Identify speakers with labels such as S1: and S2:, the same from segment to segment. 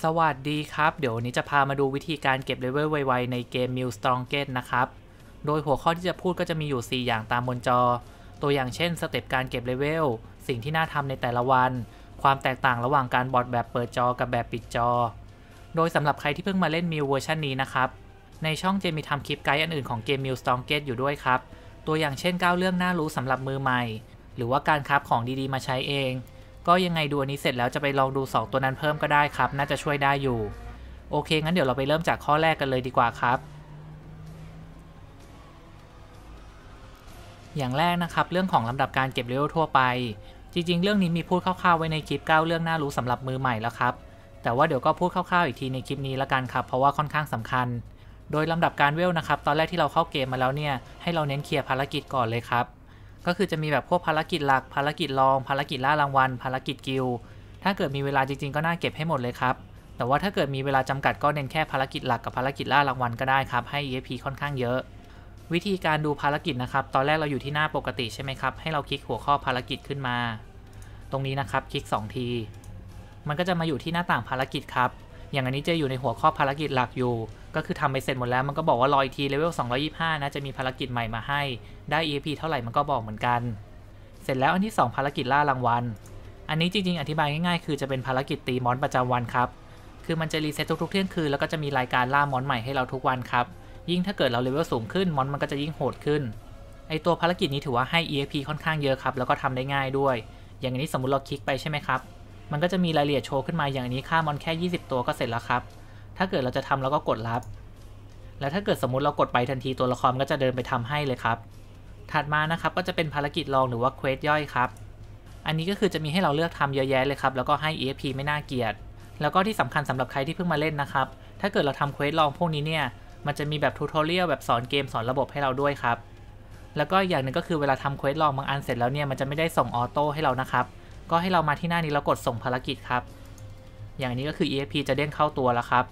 S1: สวัสดีครับ เดี๋ยววันนี้จะพามาดูวิธีการเก็บเลเวลไวๆในเกม m i l Strongest นะครับ โดยหัวข้อที่จะพูดก็จะมีอยู่ 4 อย่างตามบนจอ ตัวอย่างเช่นสเต็ปการเก็บเลเวล สิ่งที่น่าทำในแต่ละวัน ความแตกต่างระหว่างการบอทแบบเปิดจอกับแบบปิดจอ โดยสำหรับใครที่เพิ่งมาเล่น m i l เวอร์ชันนี้นะครับ ในช่องเจมีทำคลิปไกด์อันอื่นของเกม m i l Strongest อยู่ด้วยครับ ตัวอย่างเช่น 9 เรื่องน่ารู้สำหรับมือใหม่ หรือว่าการคราฟของดีๆ มาใช้เอง ก็ยังไงดูอันนี้เสร็จแล้วจะไปลองดู 2 ตัวนั้นเพิ่มก็ได้ครับ น่าจะช่วยได้อยู่ โอเค งั้นเดี๋ยวเราไปเริ่มจากข้อแรกกันเลยดีกว่าครับ อย่างแรกนะครับ เรื่องของลำดับการเก็บเลเวลทั่วไป จริง ๆ เรื่องนี้มีพูดคร่าวๆไว้ในคลิป 9 เรื่องน่ารู้สำหรับมือใหม่แล้วครับ แต่ว่าเดี๋ยวก็พูดคร่าวๆอีกทีในคลิปนี้ละกันครับ เพราะว่าค่อนข้างสำคัญ โดยลำดับการเวลนะครับ ตอนแรกที่เราเข้าเกมมาแล้วเนี่ย ให้เราเน้นเคลียร์ภารกิจก่อนเลยครับ ก็คือจะมีแบบพวกภารกิจหลัก ภารกิจรอง ภารกิจล่ารางวัล ภารกิจกิลถ้าเกิดมีเวลาจริงๆ ก็น่าเก็บให้หมดเลยครับ แต่ว่าถ้าเกิดมีเวลาจำกัดก็เน้นแค่ภารกิจหลักกับภารกิจล่ารางวัลก็ได้ครับ ให้ EXP ค่อนข้างเยอะ วิธีการดูภารกิจนะครับ ตอนแรกเราอยู่ที่หน้าปกติใช่ไหมครับ ให้เราคลิกหัวข้อภารกิจขึ้นมา ตรงนี้นะครับคลิก 2 ที มันก็จะมาอยู่ที่หน้าต่างภารกิจครับ อย่างอันนี้จะอยู่ในหัวข้อภารกิจหลักอยู่ ก็คือทำไปเสร็จหมดแล้วมันก็บอกว่ารออีกทีเลเวล225 นะ จะมีภารกิจใหม่มาให้ ได้ EP เท่าไหร่มันก็บอกเหมือนกัน เสร็จแล้วอันที่ 2 ภารกิจล่ารางวัล อันนี้จริงๆ อธิบายง่ายๆ คือจะเป็นภารกิจตีมอนประจำวันครับ คือมันจะรีเซ็ตทุกๆเที่ยงคืนแล้วก็จะมีรายการล่ามอนใหม่ให้เราทุกวันครับ ยิ่งถ้าเกิดเราเลเวลสูงขึ้นมอนมันก็จะยิ่งโหดขึ้น ไอตัวภารกิจนี้ถือว่าให้ EXP ค่อนข้างเยอะครับ แล้วก็ทำได้ง่ายด้วย อย่างนี้สมมติเราคลิกไปใช่ไหมครับ มันก็จะมีรายละเอียดโชว์ขึ้นมาอย่างนี้ค่ามอนแค่ 20 ตัวก็เสร็จแล้วครับ ถ้าเกิดเราจะทำเราก็กดรับ แล้วถ้าเกิดสมมุติเรากดไปทันทีตัวละครก็จะเดินไปทำให้เลยครับ ถัดมานะครับก็จะเป็นภารกิจรองหรือว่าเควสย่อยครับ อันนี้ก็คือจะมีให้เราเลือกทำเยอะแยะเลยครับแล้วก็ให้ EXP ไม่น่าเกลียด แล้วก็ที่สำคัญสำหรับใครที่เพิ่งมาเล่นนะครับ ถ้าเกิดเราทำเควสลองพวกนี้เนี่ย มันจะมีแบบทูทอเรียลแบบสอนเกมสอนระบบให้เราด้วยครับ แล้วก็อย่างหนึ่งก็คือเวลาทำเควสลองบางอันเสร็จแล้วเนี่ยมันจะไม่ได้ส่งออโต้ให้เรานะครับ ก็ให้เรามาที่หน้านี้แล้วกดส่งภารกิจครับ อย่างนี้ก็คือ EXP จะเด้งเข้าตัวแล้วครับ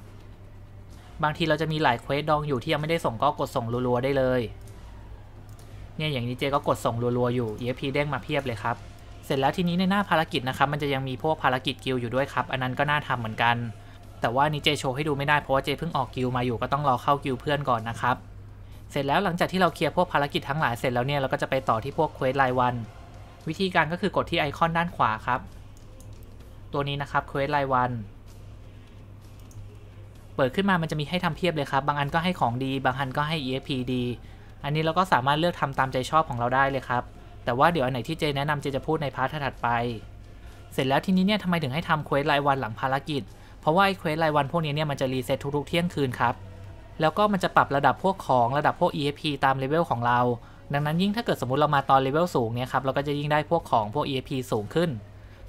S1: บางทีเราจะมีหลายเควสดองอยู่ที่ยังไม่ได้ส่งก็กดส่งรัวๆได้เลย เนี่ยอย่างนี้เจก็กดส่งรัวๆอยู่ EXP เด้งมาเพียบเลยครับ เสร็จแล้วทีนี้ในหน้าภารกิจนะครับ มันจะยังมีพวกภารกิจกิลอยู่ด้วยครับ อันนั้นก็น่าทำเหมือนกัน แต่ว่านี้เจโชว์ให้ดูไม่ได้เพราะว่าเจเพิ่งออกกิลมาอยู่ก็ต้องรอเข้ากิลเพื่อนก่อนนะครับ เสร็จแล้วหลังจากที่เราเคลียร์พวกภารกิจทั้งหลายเสร็จแล้วเนี่ยเราก็จะไปต่อที่พวกเควสรายวัน วิธีการก็คือกดที่ไอคอนด้านขวาครับ ตัวนี้นะครับเควสรายวัน เปิดขึ้นมามันจะมีให้ทำเพียบเลยครับ บางอันก็ให้ของดี บางอันก็ให้ EXP ดี อันนี้เราก็สามารถเลือกทำตามใจชอบของเราได้เลยครับ แต่ว่าเดี๋ยวอันไหนที่เจแนะนำเจจะพูดในพาร์ทถัดไป เสร็จแล้วทีนี้เนี่ยทำไมถึงให้ทำเควสรายวันหลังภารกิจ เพราะว่าไอ้เควสรายวันพวกนี้เนี่ยมันจะรีเซ็ตทุกๆเที่ยงคืนครับ แล้วก็มันจะปรับระดับพวกของระดับพวก EXP ตามเลเวลของเรา ดังนั้นยิ่งถ้าเกิดสมมติเรามาตอนเลเวลสูงเนี่ยครับเราก็จะยิ่งได้พวกของพวก EXP สูงขึ้น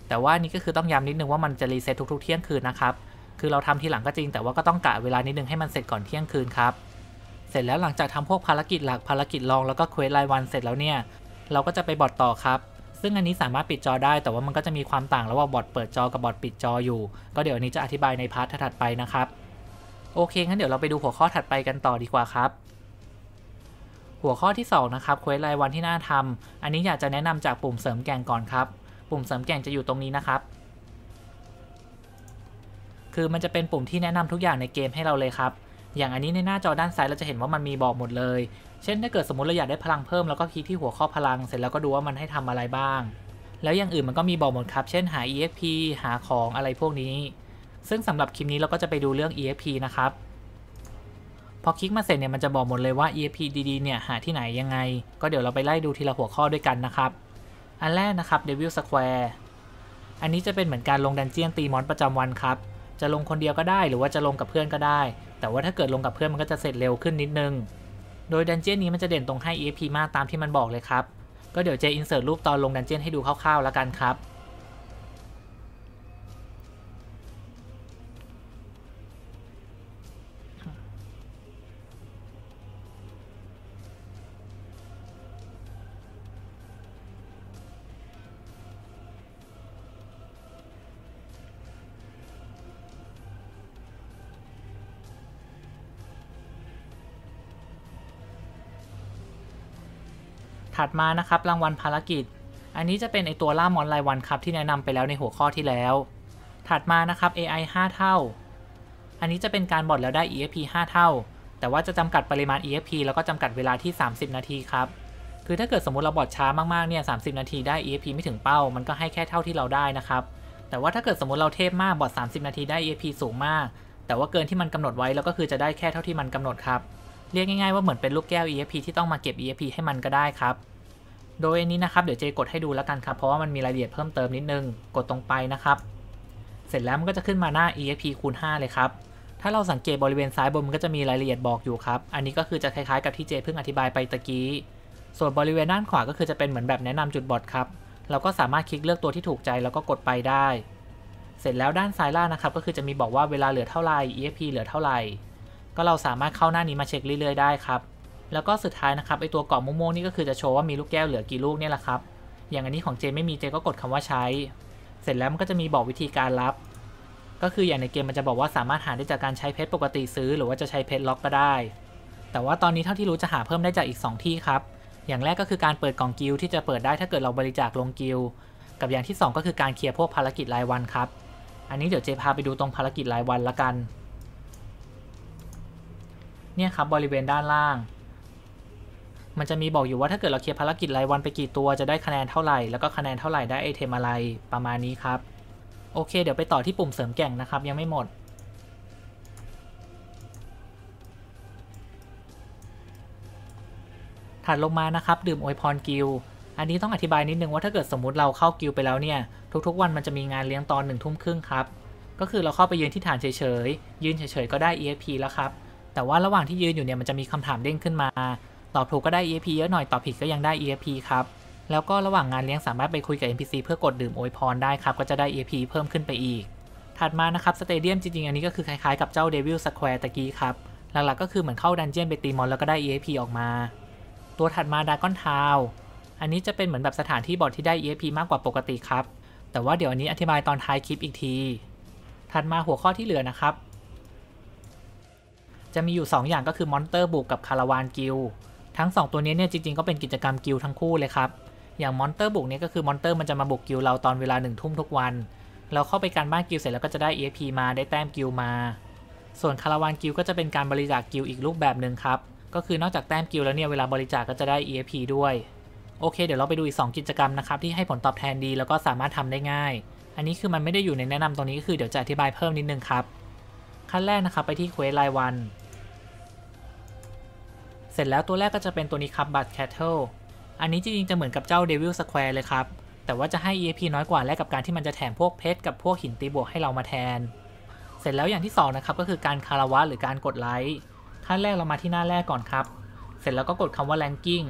S1: แต่ว่านี่ก็คือต้องย้ำนิดนึงว่ามันจะรีเซ็ตทุกๆเที่ยงคืนนะครับ คือเราทำทีหลังก็จริง แต่ว่าก็ต้องกะเวลานิดนึงให้มันเสร็จก่อนเที่ยงคืนครับ เสร็จแล้วหลังจากทำพวกภารกิจหลักภารกิจรองแล้วก็เควสรายวันเสร็จแล้วเนี่ย เราก็จะไปบอทต่อครับ ซึ่งอันนี้สามารถปิดจอได้ แต่ว่ามันก็จะมีความต่างระหว่างบอทเปิดจอกับบอทปิดจออยู่ ก็เดี๋ยวอันนี้จะอธิบายในพาร์ทถัดไปนะครับ โอเคงั้นเดี๋ยวเราไปดูหัวข้อถัดไปกันต่อดีกว่าครับหัวข้อที่ 2 นะครับเควสรายวันที่น่าทำอันนี้อยากจะแนะนำจากปุ่มเสริมแกงก่อนครับ ปุ่มเสริมแกงจะอยู่ตรงนี้นะครับ คือมันจะเป็นปุ่มที่แนะนำทุกอย่างในเกมให้เราเลยครับ อย่างอันนี้ในหน้าจอด้านซ้ายเราจะเห็นว่ามันมีบอกหมดเลย เช่นถ้าเกิดสมมติเราอยากได้พลังเพิ่มแล้วก็คลิกที่หัวข้อพลัง เสร็จแล้วก็ดูว่ามันให้ทำอะไรบ้าง แล้วอย่างอื่นมันก็มีบอกหมดครับ เช่นหา EXP หาของอะไรพวกนี้ ซึ่งสำหรับคลิปนี้เราก็จะไปดูเรื่อง EXP นะครับพอคลิกมาเสร็จเนี่ยมันจะบอกหมดเลยว่า EXP ดีๆเนี่ยหาที่ไหนยังไง ก็เดี๋ยวเราไปไล่ดูทีละหัวข้อด้วยกันนะครับ อันแรกนะครับ Devil Square อันนี้จะเป็นเหมือนการลงดันเจียนตีมอนประจำวันครับ จะลงคนเดียวก็ได้ หรือว่าจะลงกับเพื่อนก็ได้ แต่ว่าถ้าเกิดลงกับเพื่อนมันก็จะเสร็จเร็วขึ้นนิดนึง โดยดันเจี้ยนนี้มันจะเด่นตรงให้ EXP มากตามที่มันบอกเลยครับ ก็เดี๋ยวเจอินเสิร์ตรูปตอนลงดันเจี้ยนให้ดูคร่าวๆแล้วกันครับ ถัดมานะครับรางวัลภารกิจ อันนี้จะเป็นไอตัวล่ามอนรายวันครับที่แนะนำไปแล้วในหัวข้อที่แล้ว ถัดมานะครับ AI 5 เท่า อันนี้จะเป็นการบอทแล้วได้ EXP 5 เท่า แต่ว่าจะจำกัดปริมาณ EXP แล้วก็จำกัดเวลาที่ 30 นาทีครับคือถ้าเกิดสมมติเราบอทช้ามากๆเนี่ย30นาทีได้ EXP ไม่ถึงเป้า มันก็ให้แค่เท่าที่เราได้นะครับแต่ว่าถ้าเกิดสมมติเราเทพมากบอท30 นาทีได้ EXP สูงมาก แต่ว่าเกินที่มันกำหนดไว้แล้วก็คือจะได้แค่เท่าที่มันกำหนดครับเรียกง่ายๆว่าเหมือนเป็นลูกแก้ว EXP ที่ต้องมาเก็บ EXP ให้มันก็ได้ครับ โดยอันนี้นะครับเดี๋ยวเจกดให้ดูแล้วกันครับเพราะว่ามันมีรายละเอียดเพิ่มเติมนิดนึงกดตรงไปนะครับ เสร็จแล้วมันก็จะขึ้นมาหน้า EXP คูณ5เลยครับถ้าเราสังเกตบริเวณซ้ายบนมันก็จะมีรายละเอียดบอกอยู่ครับ อันนี้ก็คือจะคล้ายๆกับที่เจเพิ่งอธิบายไปตะกี้ ส่วนบริเวณด้านขวาก็คือจะเป็นเหมือนแบบแนะนำจุดบอทครับ เราก็สามารถคลิกเลือกตัวที่ถูกใจแล้วก็กดไปได้ เสร็จแล้วด้านซ้ายล่างนะครับก็คือจะมีบอกว่าเวลาเหลือเท่าไหร่ EXP เหลือเท่าไหร่ ก็เราสามารถเข้าหน้านี้มาเช็คเรื่อยๆได้ครับ แล้วก็สุดท้ายนะครับไอตัวกรอบม่วงๆนี่ก็คือจะโชว์ว่ามีลูกแก้วเหลือกี่ลูกเนี่ยแหละครับ อย่างอันนี้ของเจไม่มีเจก็กดคำว่าใช้ เสร็จแล้วมันก็จะมีบอกวิธีการรับ ก็คืออย่างในเกมมันจะบอกว่าสามารถหาได้จากการใช้เพชรปกติซื้อ หรือว่าจะใช้เพชรล็อกก็ได้ แต่ว่าตอนนี้เท่าที่รู้จะหาเพิ่มได้จากอีก 2 ที่ครับ อย่างแรกก็คือการเปิดกล่องกิลที่จะเปิดได้ถ้าเกิดเราบริจาคลงกิลกับอย่างที่ 2 ก็คือการเคลียร์พวกภารกิจรายวันครับ อันนี้เดี๋ยวเจพาไปดูตรงภารกิจรายวันละกัน เนี่ยครับบริเวณด้านล่าง มันจะมีบอกอยู่ว่าถ้าเกิดเราเคลียร์ภารกิจรายวันไปกี่ตัวจะได้คะแนนเท่าไหร่ แล้วก็คะแนนเท่าไหร่ได้ไอเทมอะไรประมาณนี้ครับ โอเค เดี๋ยวไปต่อที่ปุ่มเสริมแก่งนะครับ ยังไม่หมด ถัดลงมานะครับ ดื่มอวยพรกิลอันนี้ต้องอธิบายนิดนึงว่าถ้าเกิดสมมุติเราเข้ากิลไปแล้วเนี่ย ทุกๆวันมันจะมีงานเลี้ยงตอนหนึ่งทุ่มครึ่งครับ ก็คือเราเข้าไปยืนที่ฐานเฉยๆยืนเฉยๆก็ได้ EXP แล้วครับแต่ว่าระหว่างที่ยืนอยู่เนี่ยมันจะมีคำถามเด้งขึ้นมา ตอบถูกก็ได้ EXP เยอะหน่อย ตอบผิดก็ยังได้ EXP ครับ แล้วก็ระหว่างงานเลี้ยงสามารถไปคุยกับ NPC เพื่อกดดื่มอวยพรได้ครับ ก็จะได้ EXP เพิ่มขึ้นไปอีก ถัดมานะครับสเตเดียมจริงๆ อันนี้ก็คือคล้ายๆกับเจ้า Devil Square ตะกี้ครับ หลักๆก็คือเหมือนเข้าดันเจียนไปตีมอนแล้วก็ได้ EXP ออกมา ตัวถัดมา Dragon Town อันนี้จะเป็นเหมือนแบบสถานที่บอทที่ได้ EXP มากกว่าปกติครับ แต่ว่าเดี๋ยวอันนี้อธิบายตอนท้ายคลิปอีกที ถัดมาหัวข้อที่เหลือนะครับ จะมีอยู่ 2 อย่างก็คือมอนเตอร์บุกกับคาราวานกิล ทั้ง 2 ตัวนี้เนี่ยจริงๆก็เป็นกิจกรรมกิลทั้งคู่เลยครับ อย่างมอนเตอร์บุกเนี่ยก็คือมอนเตอร์มันจะมาบุกกิลเราตอนเวลาหนึ่งทุ่มทุกวัน เราเข้าไปการบ้านกิลเสร็จแล้วก็จะได้ EXP มาได้แต้มกิลมา ส่วนคาราวานกิลก็จะเป็นการบริจาคกิลอีกรูปแบบหนึ่งครับ ก็คือนอกจากแต้มกิลแล้วเนี่ยเวลาบริจาคก็จะได้ EXP ด้วยโอเคเดี๋ยวเราไปดูอีก 2 กิจกรรมนะครับที่ให้ผลตอบแทนดีแล้วก็สามารถทำได้ง่าย อันนี้คือมันไม่ได้อยู่ในแนะนำตรงนี้ก็คือเดี๋ยวจะอธิบายเพิ่มนิดนึงครับขั้นแรกนะครับไปที่เควสรายวัน ร็จแล้วตัวแรกก็จะเป็นตัวนี้ครับบัตแคทเทิลอันนี้จริงๆจะเหมือนกับเจ้า Devil Square เลยครับ แต่ว่าจะให้ EXP น้อยกว่าและกับการที่มันจะแถมพวกเพชรกับพวกหินตีบวกให้เรามาแทน เสร็จแล้วอย่างที่2นะครับก็คือการคาราวะหรือการกดไลค์ขั้นแรกเรามาที่หน้าแรกก่อนครับ เสร็จแล้วก็กดคำว่า ranking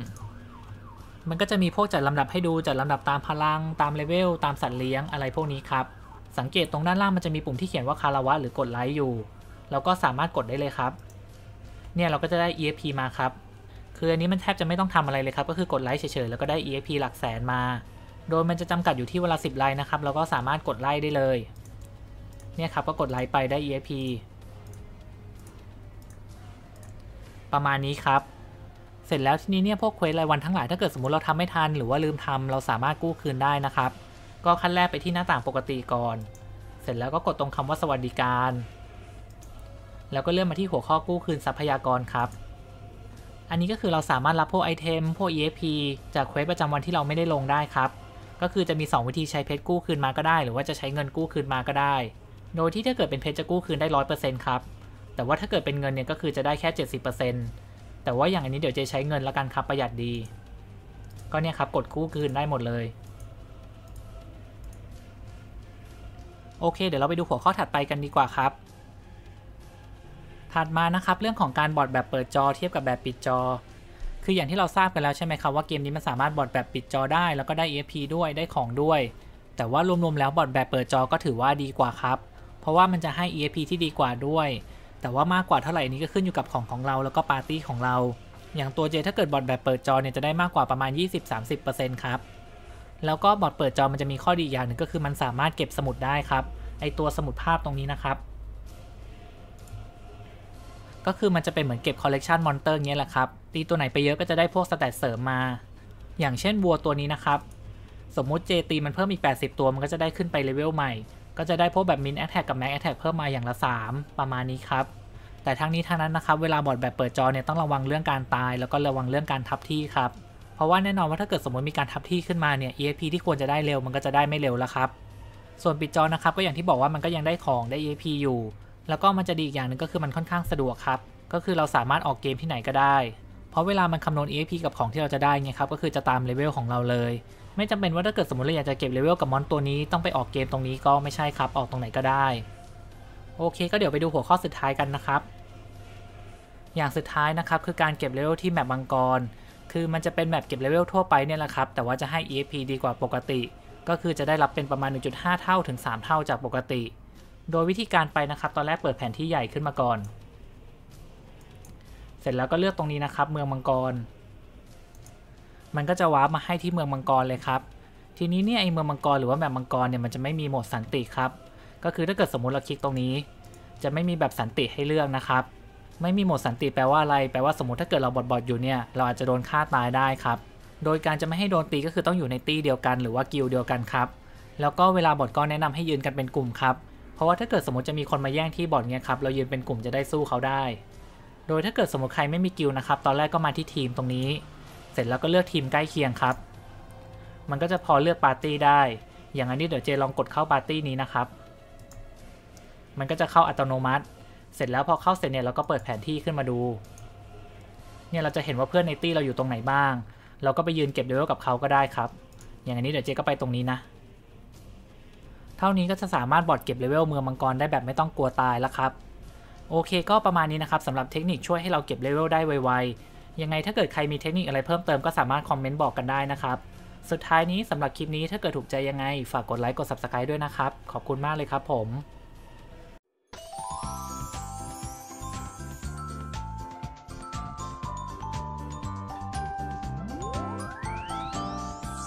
S1: มันก็จะมีพวกจัดลำดับให้ดูจัดลำดับตามพลัง ตามเลเวลตามสัตว์เลี้ยงอะไรพวกนี้ครับ สังเกตตรงด้านล่างมันจะมีปุ่มที่เขียนว่าคาราวะหรือกดไลค์อยู่ เราก็สามารถกดได้เลยครับ เนี่ยเราก็จะได้ EXP มาครับ คืออันนี้มันแทบจะไม่ต้องทำอะไรเลยครับ ก็คือกดไลค์เฉยๆ แล้วก็ได้ EXP หลักแสนมา โดยมันจะจำกัดอยู่ที่เวลา 10 ไลค์นะครับ เราก็สามารถกดไลค์ได้เลย เนี่ยครับก็กดไลค์ไปได้ EXP ประมาณนี้ครับ เสร็จแล้วทีนี้เนี่ยพวกเควสรายวันทั้งหลายถ้าเกิดสมมติเราทำไม่ทัน หรือว่าลืมทำเราสามารถกู้คืนได้นะครับ ก็ขั้นแรกไปที่หน้าต่างปกติก่อน เสร็จแล้วก็กดตรงคำว่าสวัสดิการ แล้วก็เลื่อนมาที่หัวข้อกู้คืนทรัพยากรครับ อันนี้ก็คือเราสามารถรับพวกไอเทมพวก EXP จากเควสประจำวันที่เราไม่ได้ลงได้ครับ ก็คือจะมี 2 วิธีใช้เพชรกู้คืนมาก็ได้ หรือว่าจะใช้เงินกู้คืนมาก็ได้ โดยที่ถ้าเกิดเป็นเพชรจะกู้คืนได้100%ครับ แต่ว่าถ้าเกิดเป็นเงินเนี่ยก็คือจะได้แค่70%แต่ว่าอย่างอันนี้เดี๋ยวจะใช้เงินละกันครับประหยัดดี ก็เนี่ยครับกดกู้คืนได้หมดเลยโอเค เดี๋ยวเราไปดูหัวข้อถัดไปกันดีกว่าครับ ถัดมานะครับเรื่องของการบอทแบบเปิดจอเทียบกับแบบปิดจอ คืออย่างที่เราทราบกันแล้วใช่ไหมครับว่าเกมนี้มันสามารถบอทแบบปิดจอได้แล้วก็ได้ EXP ด้วยได้ของด้วย แต่ว่ารวมๆแล้วบอทแบบเปิดจอก็ถือว่าดีกว่าครับ เพราะว่ามันจะให้ EXP ที่ดีกว่าด้วย แต่ว่ามากกว่าเท่าไหร่นี้ก็ขึ้นอยู่กับของของเราแล้วก็ปาร์ตี้ของเรา อย่างตัวเจถ้าเกิดบอทแบบเปิดจอเนี่ยจะได้มากกว่าประมาณ 20-30%ครับแล้วก็บอทเปิดจอมันจะมีข้อดีอย่างหนึ่งก็คือมันสามารถเก็บสมุดได้ครับไอตัวสมุดภาพตรงนี้นะครับ ก็คือมันจะเป็นเหมือนเก็บคอลเลกชันมอนเตอร์เงี้ยแหละครับ ตีตัวไหนไปเยอะก็จะได้พวกสแตทเสริมมา อย่างเช่นวัวตัวนี้นะครับ สมมุติเจตีมันเพิ่มอีก 80 ตัวมันก็จะได้ขึ้นไปเลเวลใหม่ ก็จะได้พวกแบบมินแอ t แทกกับแม็กแอ t แทกเพิ่มมาอย่างละ 3 ประมาณนี้ครับ แต่ทั้งนี้ทั้งนั้นนะครับ เวลาบอดแบบเปิดจอเนี่ยต้องระวังเรื่องการตาย แล้วก็ระวังเรื่องการทับที่ครับ เพราะว่าแน่นอนว่าถ้าเกิดสมมติมีการทับที่ขึ้นมาเนี่ย EXP ที่ควรจะได้เร็วมันก็จะได้ไม่เร็วแล้วครับ ส่วนปิดจอนะครับก็อย่างที่บอกว่ามันก็ยังได้ของได้ EXP อยู่ แล้วก็มันจะดีอีกอย่างหนึ่งก็คือมันค่อนข้างสะดวกครับ ก็คือเราสามารถออกเกมที่ไหนก็ได้ เพราะเวลามันคำนวณ EXP กับของที่เราจะได้ไงครับ ก็คือจะตามเลเวลของเราเลย ไม่จำเป็นว่าถ้าเกิดสมมติเราอยากจะเก็บเลเวลกับมอนตัวนี้ต้องไปออกเกมตรงนี้ก็ไม่ใช่ครับ ออกตรงไหนก็ได้ โอเค ก็เดี๋ยวไปดูหัวข้อสุดท้ายกันนะครับ อย่างสุดท้ายนะครับคือการเก็บเลเวลที่แมปมังกร คือมันจะเป็นแมปเก็บเลเวลทั่วไปเนี่ยแหละครับ แต่ว่าจะให้ EXP ดีกว่าปกติ ก็คือจะได้รับเป็นประมาณ 1.5 เท่าถึง 3 เท่าจากปกติ โดยวิธีการไปนะครับ ตอนแรกเปิดแผนที่ใหญ่ขึ้นมาก่อน เสร็จแล้วก็เลือกตรงนี้นะครับ เมืองมังกร มันก็จะวาร์ปมาให้ที่เมืองมังกรเลยครับ ทีนี้เนี่ยไอเมืองมังกรหรือว่าแบบมังกรเนี่ยมันจะไม่มีโหมดสันติครับ ก็คือถ้าเกิดสมมติเราคลิกตรงนี้ จะไม่มีแบบสันติให้เลือกนะครับ ไม่มีโหมดสันติแปลว่าอะไร แปลว่าสมมติถ้าเกิดเราบอดบอดอยู่เนี่ย เราอาจจะโดนฆ่าตายได้ครับ โดยการจะไม่ให้โดนตีก็คือต้องอยู่ในตี้เดียวกัน หรือว่ากิลด์เดียวกันครับ แล้วก็เวลาบอดก็แนะนำให้ยืนกันเป็นกลุ่มครับเราะว่าถ้าเกิดสมมติจะมีคนมาแย่งที่บอดเนี่ยครับ เรายืนเป็นกลุ่มจะได้สู้เขาได้ โดยถ้าเกิดสมมติใครไม่มีกิลนะครับ ตอนแรกก็มาที่ทีมตรงนี้ เสร็จแล้วก็เลือกทีมใกล้เคียงครับ มันก็จะพอเลือกปาร์ตี้ได้ อย่างอันนี้เดี๋ยวเจลองกดเข้าปาร์ตี้นี้นะครับ มันก็จะเข้าอัตโนมัติ เสร็จแล้วพอเข้าเสร็จเนี่ยเราก็เปิดแผนที่ขึ้นมาดู เนี่ยเราจะเห็นว่าเพื่อนในตี้เราอยู่ตรงไหนบ้าง เราก็ไปยืนเก็บเลเวลกับเขาก็ได้ครับ อย่างอันนี้เดี๋ยวเจก็ไปตรงนี้นะ เท่านี้ก็จะสามารถบอดเก็บเลเวลเมืองมังกรได้แบบไม่ต้องกลัวตายแล้วครับโอเคก็ประมาณนี้นะครับสำหรับเทคนิคช่วยให้เราเก็บเลเวลได้ไวๆยังไงถ้าเกิดใครมีเทคนิคอะไรเพิ่มเติมก็สามารถคอมเมนต์บอกกันได้นะครับสุดท้ายนี้สำหรับคลิปนี้ถ้าเกิดถูกใจยังไง ฝากกดไลค์กด Subscribe ด้วยนะครับ ขอบคุณมากเลยครับผม